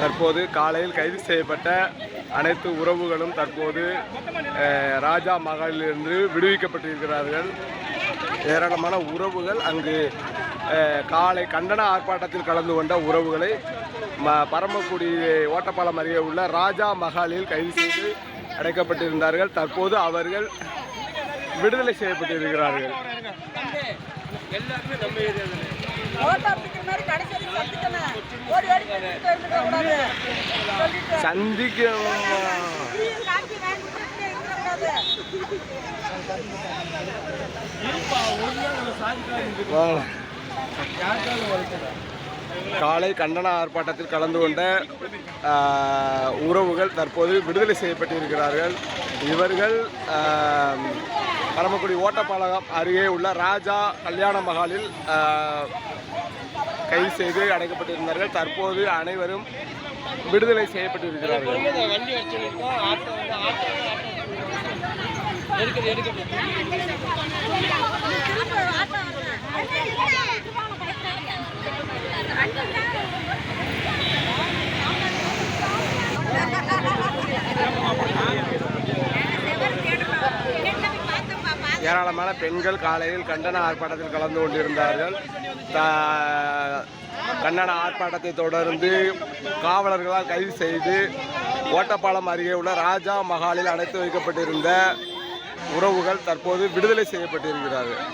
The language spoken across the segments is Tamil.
தற்போது காலையில் கைது செய்யப்பட்ட அனைத்து உறவுகளும் தற்போது ராஜா மகளிலிருந்து விடுவிக்கப்பட்டிருக்கிறார்கள். ஏராளமான உறவுகள் அங்கு காலை கண்டன ஆர்ப்பாட்டத்தில் கலந்து கொண்ட உறவுகளை ம பரமக்குடி ஓட்டப்பாலம் அருகே உள்ள ராஜா மகாலில் கைது செய்து அடைக்கப்பட்டிருந்தார்கள். தற்போது அவர்கள் விடுதலை செய்யப்பட்டிருக்கிறார்கள். ஓட்டா பிடிக்கிற மாதிரி கடைசி வரைக்கும் சந்திக்கணும். ஓடி ஓடி பிடிச்சிட்டு இருந்துக்க கூடாது. சொல்லிட்டு. சந்திக்க. காலை கண்டன ஆர்ப்பாட்டத்தில் கலந்து கொண்ட உறவுகள் தற்போது விடுதலை செய்யப்பட்டிருக்கிறார்கள் இவர்கள் பரமக்குடி ஓட்டப்பாளையம் அருகே உள்ள ராஜா கல்யாண மகாலில் கைது செய்து அடைக்கப்பட்டிருந்தார்கள். தற்போது அனைவரும் விடுதலை செய்யப்பட்டிருக்கிறார்கள். எடுக்க எடுக்க ஏராளமான பெண்கள் காலையில் கண்டன ஆர்ப்பாட்டத்தில் கலந்து கொண்டிருந்தார்கள். கண்டன ஆர்ப்பாட்டத்தை தொடர்ந்து காவலர்களால் கைது செய்து ஓட்டப்பாலம் அருகே உள்ள ராஜா மகாலில் அடைத்து வைக்கப்பட்டிருந்த உறவுகள் தற்போது விடுதலை செய்யப்பட்டிருக்கிறார்கள்.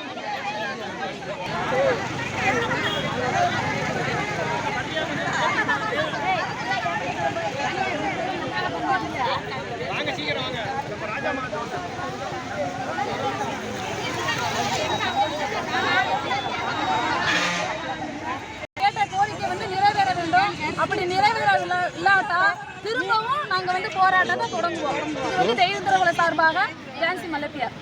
வாங்க சீக்கிரம் வாங்க. ராஜா மாதா இல்ல- இல்லாட்டா திரும்பவும் நாங்க வந்து போராட்டத்தை தொடங்குவோம். இது வந்து தெய்வ சார்பாக ஜான்சி மலப்பியார்